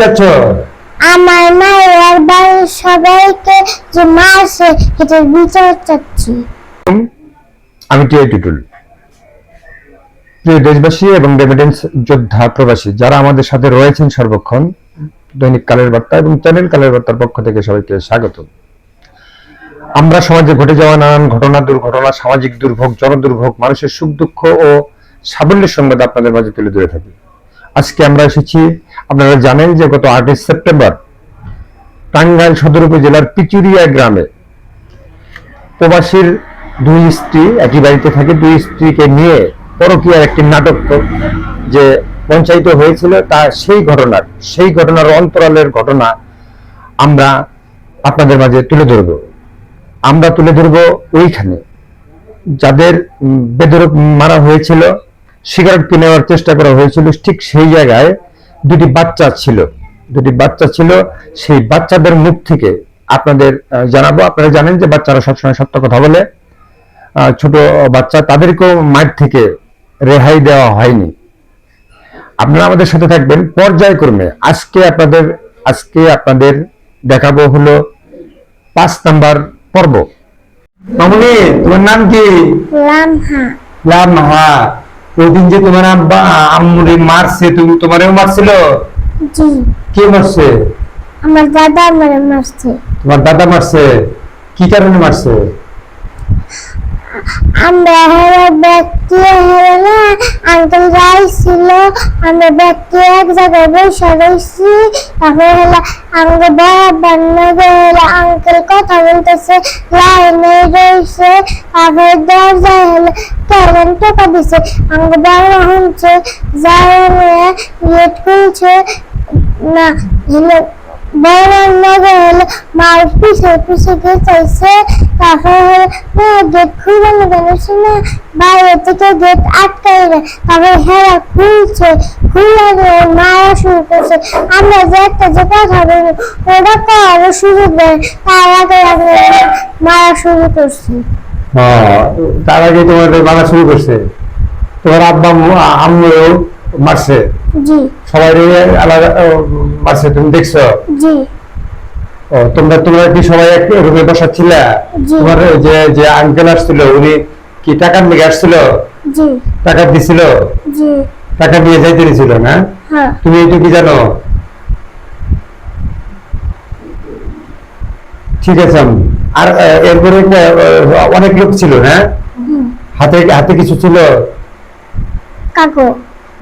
চাচ্ছ আমার মায়ের বাড়ির সবাইকে যে মারছে এটার বিচার চাচ্ছি। আমি টিআই টুটুল। প্রিয় দেশবাসী এবং রেমিটেন্স যোদ্ধা প্রবাসী যারা আমাদের সাথে রয়েছেন সর্বক্ষণ দৈনিক কালের বার্তা এবং চ্যানেল কালের বার্তার পক্ষ থেকে সবাইকে স্বাগত। আমরা সমাজে ঘটে যাওয়া নানান ঘটনা দুর্ঘটনা সামাজিক দুর্ভোগ জনদুর্ভোগ মানুষের সুখ দুঃখ ও সাফল্যের সংবাদ আপনাদের মাঝে তুলে ধরে থাকি। আজকে আমরা এসেছি আপনারা জানেন যে গত আটই সেপ্টেম্বর টাঙ্গাইল সদর উপজেলার পিচুরিয়া গ্রামে প্রবাসীর দুই স্ত্রী, একই বাড়িতে থাকে, দুই স্ত্রীকে নিয়ে পরকীয়ার একটি নাটক যে পঞ্চায়িত হয়েছিল, তা সেই ঘটনার সেই ঘটনার অন্তরালের ঘটনা আমরা আপনাদের মাঝে তুলে ধরব। আমরা তুলে ধরব ওইখানে। যাদের বেধড়ক মারা হয়েছিল, সিগারেট কিনে নেওয়ার চেষ্টা করা হয়েছিল, ঠিক সেই জায়গায় দুটি বাচ্চা ছিল। দুটি বাচ্চা ছিল। সেই বাচ্চাদের মুখ থেকে আপনাদের জানাব। আপনারা জানেন যে বাচ্চারা সবসময় সত্য কথা বলে। ছোট বাচ্চা তাদেরকেও মাঠ থেকে রেহাই দেওয়া হয়নি। আপনারা আমাদের সাথে থাকবেন পর্যায়ক্রমে। আজকে আপনাদের আজকে আপনাদের দেখাবো হলো পাঁচ নাম্বার পর্ব। মামুনি তোমার নাম কি? লামহা। লামহা। ওই দিন যে তোমার আব্বা আম্মুরে মারছে তুমি তোমারেও মারছিল? জি। কে মারছে? আমার দাদা আমারে মারছে। তোমার দাদা মারছে? কি কারণে মারছে? আমরা হেরে ব্যক্তি হেরে না আঙ্কেল যাইছিল আমরা ব্যক্তি এক জায়গায় বসে রয়েছি। তারপরে হলো আঙ্গ বরাবর নগে হলো আঙ্কেল কথা বলতেছে লাইনে রয়েছে তারপরে দরজায় হলো কেমন টোকা দিছে আঙ্গ বড় হচ্ছে যায় গেট খুলছে, না, হলো বড় নগে মার পিছে পিছে গেছে তারপরে হলো গেট খুলে গেছে না বাইরে থেকে গেট আটকাই দেয় তারপরে হেরা খুলছে খুলে দিয়ে মারা শুরু করছে। আমরা যে একটা যে কথা বলব ওটা করার সুযোগ দেয়। তার আগে আগে মারা শুরু করছে। হ্যাঁ, তার আগে তোমাদের মারা শুরু করছে। তোমার আব্বা আম্মু- মারছে? জি। সবাই আলাদা মারছে তুমি দেখছ? জি। ও তোমরা তোমরা কি সবাই এক রুমে বসাচ্ছিল? জি। তোমার যে যে আঙ্কেল আসছিল উনি কি টাকার নিয়ে আসছিল? জি। টাকা দিছিল? জি। টাকা নিয়ে যাইতে দিছিল না? হ্যাঁ। তুমি এইটু কি জানো? ঠিক আছে। আর এরপরে অনেক লোক ছিল না? হাতে হাতে কিছু ছিল? কাকু।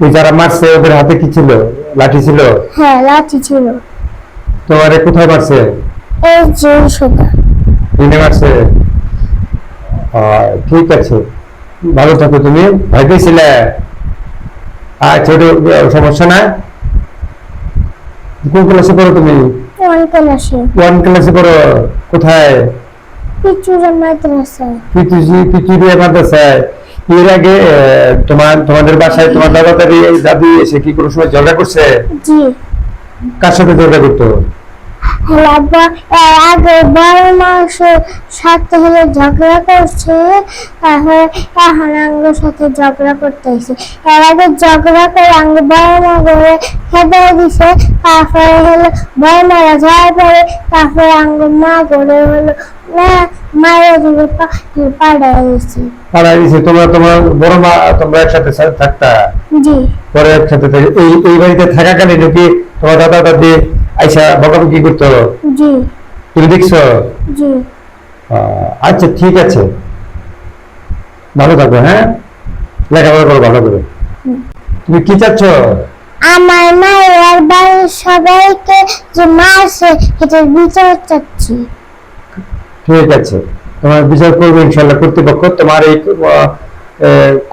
ওই যারা মারছে ওদের হাতে কি ছিল? লাঠি ছিল? হ্যাঁ লাঠি ছিল। তোমারে কোথায় মারছে? এই যে সোজা। দিনে মারছে? ঠিক আছে। ভালো থাকো তুমি। ভয় পেয়েছিলে? আচ্ছা ওটা আহ, সমস্যা না? কোন ক্লাসে পড়ো তুমি? অঙ্কেল আসে ওয়ান ক্লাসে পড়ো। কোথায়? পিচুরের মাদ্রাসায়। পিতুরিয়া মাদ্রাসায়। এর আগে তোমার তোমাদের বাসায় তোমার দাদা দাদি দাদি এসে কি কোনো সময় ঝগড়া করছে? জি। কার সাথে ঝগড়া করতো? আগে বড় মাসের সাথে হলে ঝগড়া করছে তারপরে এখন আঙ্গুর সাথে ঝগড়া করতেছে। এর আগে ঝগড়া করে আঙ্গু বড় মা করে খেতে দিছে তারপরে হলো বড় মারা যাওয়ার পরে তারপরে আঙ্গু মা করে হলো তোমরা তোমার বড় মা তোমরা একসাথে থাকতা? জি। পরে একসাথে এই এই বাড়িতে থাকাকালীন কি তোমার দাদা দাদি আইসা বকাবকি করতো? জি। তুমি দেখছ? জি। আহ, আচ্ছা ঠিক আছে। ভালো থাকো হ্যাঁ? লেখাপড়া করো ভালো করে। তুমি কি চাচ্ছ? আমার মায়ের বাড়ির সবাইকে যে মারছে এটার বিচার চাচ্ছি। ঠিক আছে তোমার বিচার করব ইনশাল্লাহ কর্তৃপক্ষ। তোমার এই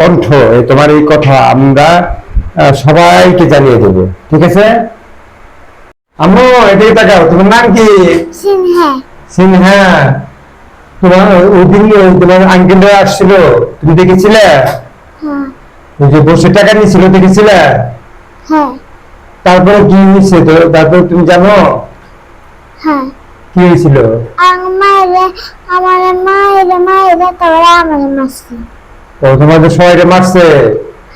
কণ্ঠ তোমার এই কথা আমরা সবাইকে জানিয়ে দেবো। ঠিক আছে? আম্মু এটাই তাকাও। তোমার নাম কি? সিনহা। সিনহা। তোমার ওই দিন তোমার আঙ্কেলরা আসছিল। তুমি দেখেছিলে? হ্যাঁ। ওই যে বসে টাকা নিয়েছিল দেখেছিলে? হ্যাঁ। তারপরে কি হয়েছে? তারপরে তুমি জানো? হ্যাঁ। কি হয়েছিল? আমার আমার মায়ের মায়ের তোরা আমার মারছে। ও তোমাদের সবাই মারছে?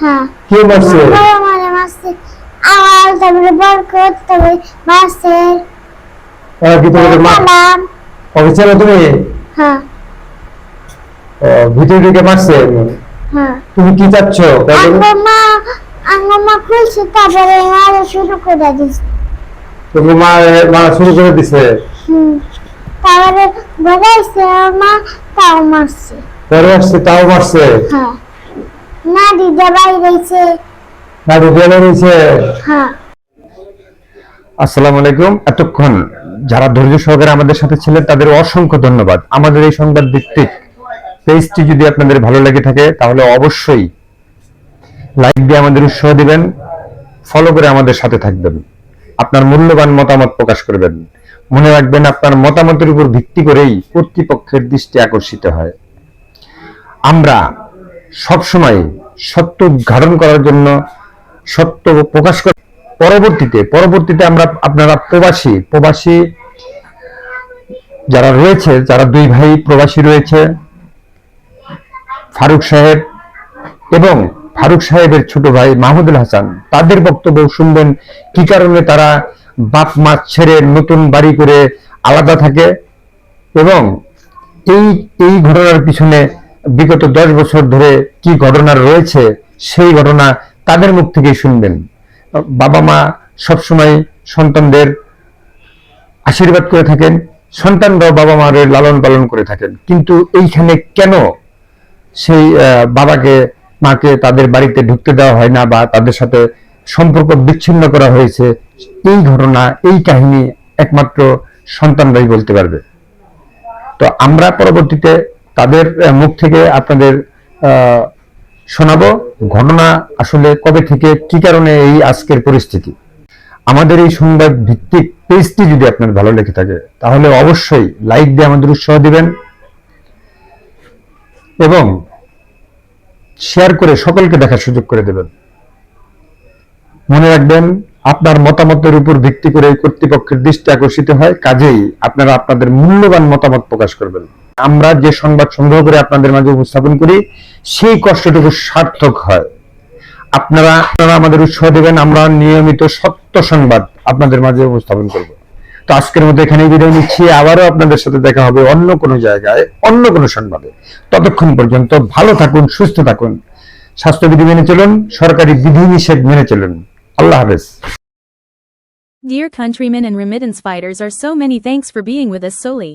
হ্যাঁ। কে মারছে? আমার মারছে। আওয়াল তারপরে বরকত তারপরে মাসের ওরা ভিতরে মা অফিসে তুমি? হ্যাঁ। ও, ভিতরে ঢুকে মারছে? হ্যাঁ। তুমি কি চাচ্ছ? মা আঙ্গো মা খুলছে তারপরে মারা শুরু করে তুমি মা মারা শুরু করে দিছে। তারপরে বলাইছে মা তাও মারছে। আসছে তাও মারছে? হ্যাঁ। না দিদা না রয়েছে হ্যাঁ। আসসালামু আলাইকুম। এতক্ষণ যারা ধৈর্য সহকারে আমাদের সাথে ছিলেন তাদের অসংখ্য ধন্যবাদ। আমাদের এই সংবাদ ভিত্তিক পেজটি যদি আপনাদের ভালো লেগে থাকে তাহলে অবশ্যই লাইক দিয়ে আমাদের উৎসাহ দিবেন ফলো করে আমাদের সাথে থাকবেন। আপনার মূল্যবান মতামত প্রকাশ করবেন। মনে রাখবেন, আপনার মতামতের উপর ভিত্তি করেই কর্তৃপক্ষের দৃষ্টি আকর্ষিত হয়। আমরা সবসময় সত্য উদ্ঘাটন করার জন্য, সত্য প্রকাশ করার পরবর্তীতে পরবর্তীতে আমরা আপনারা প্রবাসী প্রবাসী যারা রয়েছে, যারা দুই ভাই প্রবাসী রয়েছে, ফারুক সাহেব এবং ফারুক সাহেবের ছোট ভাই মাহমুদুল হাসান, তাদের বক্তব্য শুনবেন, কি কারণে তারা বাপ মা ছেড়ে নতুন বাড়ি করে আলাদা থাকে এবং এই এই ঘটনার পিছনে বিগত দশ বছর ধরে কি ঘটনা রয়েছে সেই ঘটনা তাদের মুখ থেকেই শুনবেন। বাবা মা সবসময় সন্তানদের আশীর্বাদ করে থাকেন, সন্তানরাও বাবা মার লালন পালন করে থাকেন। কিন্তু এইখানে কেন সেই বাবাকে, মাকে তাদের বাড়িতে ঢুকতে দেওয়া হয় না বা তাদের সাথে সম্পর্ক বিচ্ছিন্ন করা হয়েছে, এই ঘটনা, এই কাহিনী একমাত্র সন্তানরাই বলতে পারবে। তো আমরা পরবর্তীতে তাদের মুখ থেকে আপনাদের শোনাবো ঘটনা আসলে কবে থেকে, কি কারণে এই আজকের পরিস্থিতি। আমাদের এই সংবাদ ভিত্তিক পেজটি যদি আপনার ভালো লেগে থাকে, তাহলে অবশ্যই লাইক দিয়ে আমাদের উৎসাহ দিবেন এবং শেয়ার করে সকলকে দেখার সুযোগ করে দেবেন। মনে রাখবেন, আপনার মতামতের উপর ভিত্তি করে কর্তৃপক্ষের দৃষ্টি আকর্ষিত হয়, কাজেই আপনারা আপনাদের মূল্যবান মতামত প্রকাশ করবেন। আমরা যে সংবাদ সংগ্রহ করে আপনাদের মাঝে উপস্থাপন করি, সেই কষ্টটুকু সার্থক হয়। আপনারা আপনারা আমাদের উৎসাহ দেবেন, আমরা নিয়মিত সত্য সংবাদ আপনাদের মাঝে উপস্থাপন করব। তো আজকের মতো এখানে বিদায় নিচ্ছি। আবারও আপনাদের সাথে দেখা হবে অন্য কোনো জায়গায়, অন্য কোনো সংবাদে। ততক্ষণ পর্যন্ত ভালো থাকুন, সুস্থ থাকুন। স্বাস্থ্যবিধি মেনে চলুন, সরকারি বিধিনিষেধ মেনে চলুন। আল্লাহ হাফেজ Dear countrymen and remittance fighters are so many thanks for being with us solely.